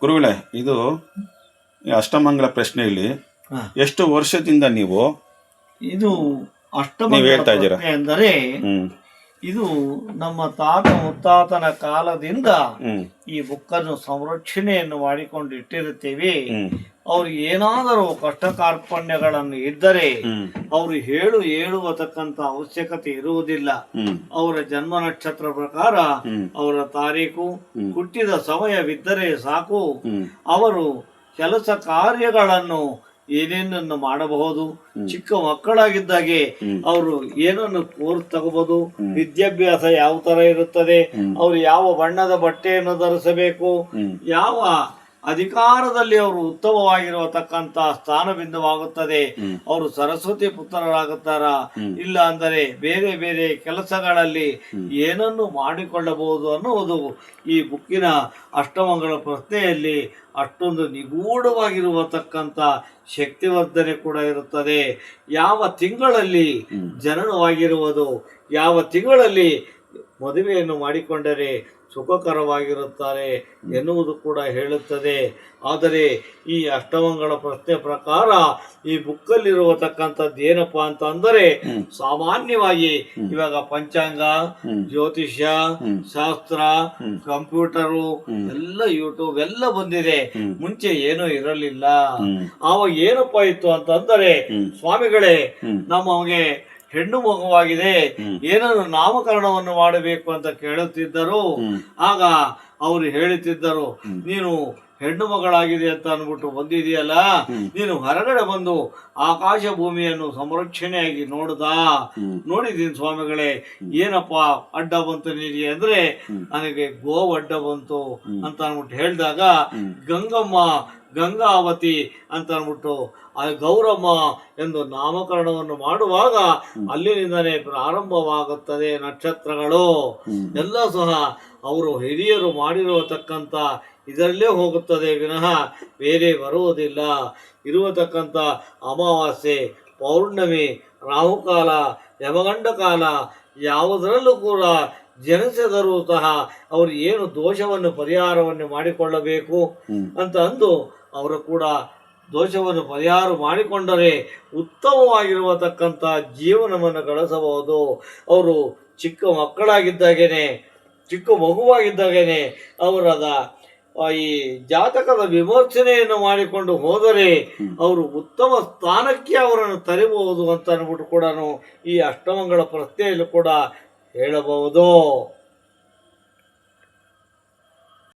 ಗುರುಗಳೇ ಇದು ಅಷ್ಟಮಂಗಳ ಅಷ್ಟಮಂಗಲ ಪ್ರಶ್ನೆಯಲ್ಲಿ. ಎಷ್ಟು ವರ್ಷದಿಂದ ನೀವು ಇದು ಅಷ್ಟಮಂಗಲ ನೀವ್ ಹೇಳ್ತಾ ಇದ್ದೀರಾ. ಎಂದರೆ ಹ್ಮ್. ಇದು ನಮ್ಮ ತಾತ ಮುತ್ತಾತನ ಕಾಲದಿಂದ ಈ ಬುಕ್ಕನ್ನು ಸಂರಕ್ಷಣೆಯನ್ನು ಮಾಡಿಕೊಂಡು ಇಟ್ಟಿರುತ್ತೇವೆ. ಹ್ಮ್. ಅವ್ರು ಏನಾದರೂ ಕಷ್ಟ ಕಾರ್ಪಣ್ಯಗಳನ್ನು ಇದ್ದರೆ ಅವರು ಹೇಳು ಹೇಳುವತಕ್ಕಂತ ಅವಶ್ಯಕತೆ ಇರುವುದಿಲ್ಲ. ಅವರ ಜನ್ಮ ನಕ್ಷತ್ರ ಪ್ರಕಾರ ಅವರ ತಾರೀಕು ಹುಟ್ಟಿದ ಸಮಯವಿದ್ದರೆ ಸಾಕು. ಅವರು ಕೆಲಸ ಕಾರ್ಯಗಳನ್ನು ಏನೇನನ್ನು ಮಾಡಬಹುದು? ಚಿಕ್ಕ ಮಕ್ಕಳಾಗಿದ್ದಾಗೆ ಅವರು ಏನನ್ನು ಕೋರ್ಸ್ ತಗೋಬಹುದು? ವಿದ್ಯಾಭ್ಯಾಸ ಯಾವ ತರ ಇರುತ್ತದೆ? ಅವರು ಯಾವ ಬಣ್ಣದ ಬಟ್ಟೆಯನ್ನು ಧರಿಸಬೇಕು. ಯಾವ ಅಧಿಕಾರದಲ್ಲಿ ಅವರು ಉತ್ತಮವಾಗಿರತಕ್ಕಂತ ಸ್ಥಾನಬಿಂದುವಾಗುತ್ತದೆ. ಅವರು ಸರಸ್ವತಿ ಪುತ್ರರಾಗುತ್ತಾರ? ಇಲ್ಲ ಅಂದರೆ ಬೇರೆ ಬೇರೆ ಕೆಲಸಗಳಲ್ಲಿ ಏನನ್ನು ಮಾಡಿಕೊಳ್ಳಬಹುದು ಅನ್ನುವುದು ಈ ಬುಕ್ಕಿನ ಅಷ್ಟಮಂಗಳ ಪ್ರಶ್ನೆಯಲ್ಲಿ ಅಷ್ಟೊಂದು ನಿಗೂಢವಾಗಿರುವತಕ್ಕಂಥ ಶಕ್ತಿವರ್ಧನೆ ಕೂಡ ಇರುತ್ತದೆ. ಯಾವ ತಿಂಗಳಲ್ಲಿ ಜನನವಾಗಿರುವುದು ಯಾವ ತಿಂಗಳಲ್ಲಿ ಮದುವೆಯನ್ನು ಮಾಡಿಕೊಂಡರೆ ಸುಖಕರವಾಗಿರುತ್ತಾರೆ ಎನ್ನುವುದು ಕೂಡ ಹೇಳುತ್ತದೆ. ಆದರೆ ಈ ಅಷ್ಟಮಂಗಳ ಪ್ರಶ್ನೆ ಪ್ರಕಾರ ಈ ಬುಕ್ಕಲ್ಲಿರುವತಕ್ಕಂಥದ್ದು ಏನಪ್ಪಾ ಅಂತ ಅಂದರೆ ಸಾಮಾನ್ಯವಾಗಿ ಇವಾಗ ಪಂಚಾಂಗ ಜ್ಯೋತಿಷ್ಯ ಶಾಸ್ತ್ರ ಕಂಪ್ಯೂಟರು ಎಲ್ಲ ಯೂಟ್ಯೂಬ್ ಎಲ್ಲ ಬಂದಿದೆ. ಮುಂಚೆ ಏನೂ ಇರಲಿಲ್ಲ. ಆವಾಗ ಏನಪ್ಪಾ ಇತ್ತು ಅಂತಂದರೆ ಸ್ವಾಮಿಗಳೇ ನಮಗೆ ಹೆಣ್ಣು ಮಗುವಾಗಿದೆ. ಏನನ್ನು ನಾಮಕರಣವನ್ನು ಮಾಡಬೇಕು ಅಂತ ಕೇಳುತ್ತಿದ್ದರು ಆಗ ಅವರು ಹೇಳುತ್ತಿದ್ದರು ನೀನು ಹೆಣ್ಣು ಮಗಳಾಗಿದೆ ಅಂತ ಅನ್ಬಿಟ್ಟು ಬಂದಿದೆಯಲ್ಲ ನೀನು ಹೊರಗಡೆ ಬಂದು ಆಕಾಶ ಭೂಮಿಯನ್ನು ಸಂರಕ್ಷಣೆಯಾಗಿ ನೋಡುದಾ? ನೋಡಿದ್ದೀನಿ ಸ್ವಾಮಿಗಳೇ ಏನಪ್ಪ ಅಡ್ಡ ಬಂತು ನಿನಗೆ ಅಂದ್ರೆ ನನಗೆ ಗೋ ಅಡ್ಡ ಬಂತು ಅಂತ ಅನ್ಬಿಟ್ಟು ಹೇಳಿದಾಗ ಗಂಗಮ್ಮ ಗಂಗಾವತಿ ಅಂತ ಅನ್ಬಿಟ್ಟು ಆ ಗೌರಮ್ಮ ಎಂದು ನಾಮಕರಣವನ್ನು ಮಾಡುವಾಗ ಅಲ್ಲಿನಿಂದಲೇ ಪ್ರಾರಂಭವಾಗುತ್ತದೆ ನಕ್ಷತ್ರಗಳು. ಎಲ್ಲ ಸಹ ಅವರು ಹಿರಿಯರು ಮಾಡಿರತಕ್ಕಂಥ ಇದರಲ್ಲೇ ಹೋಗುತ್ತದೆ ವಿನಃ ಬೇರೆ ಬರುವುದಿಲ್ಲ. ಇರುವತಕ್ಕಂಥ ಅಮಾವಾಸ್ಯೆ ಪೌರ್ಣಮಿ ರಾಹುಕಾಲ ಯಮಗಂಡ ಕಾಲ ಯಾವುದರಲ್ಲೂ ಕೂಡ ಜನಿಸಿದರೂ ಸಹ ಅವರು ಏನು ದೋಷವನ್ನು ಪರಿಹಾರವನ್ನು ಮಾಡಿಕೊಳ್ಳಬೇಕು ಅಂತ ಅಂದು ಅವರು ಕೂಡ ದೋಷವನ್ನು ಪರಿಹಾರ ಮಾಡಿಕೊಂಡರೆ ಉತ್ತಮವಾಗಿರುವತಕ್ಕಂಥ ಜೀವನವನ್ನು ಗಳಿಸಬಹುದು. ಅವರು ಚಿಕ್ಕ ಮಕ್ಕಳಾಗಿದ್ದಾಗೇನೆ ಚಿಕ್ಕ ಮಗುವಾಗಿದ್ದಾಗೇನೆ ಅವರದ ಈ ಜಾತಕದ ವಿಮರ್ಶನೆಯನ್ನು ಮಾಡಿಕೊಂಡು ಹೋದರೆ ಅವರು ಉತ್ತಮ ಸ್ಥಾನಕ್ಕೆ ಅವರನ್ನು ತರಿಬಹುದು ಅಂತ ಅಂದ್ಬಿಟ್ಟು ಕೂಡ ಈ ಅಷ್ಟಮಂಗಳ ಪ್ರಶ್ನೆಯಲ್ಲೂ ಕೂಡ ಹೇಳಬಹುದು.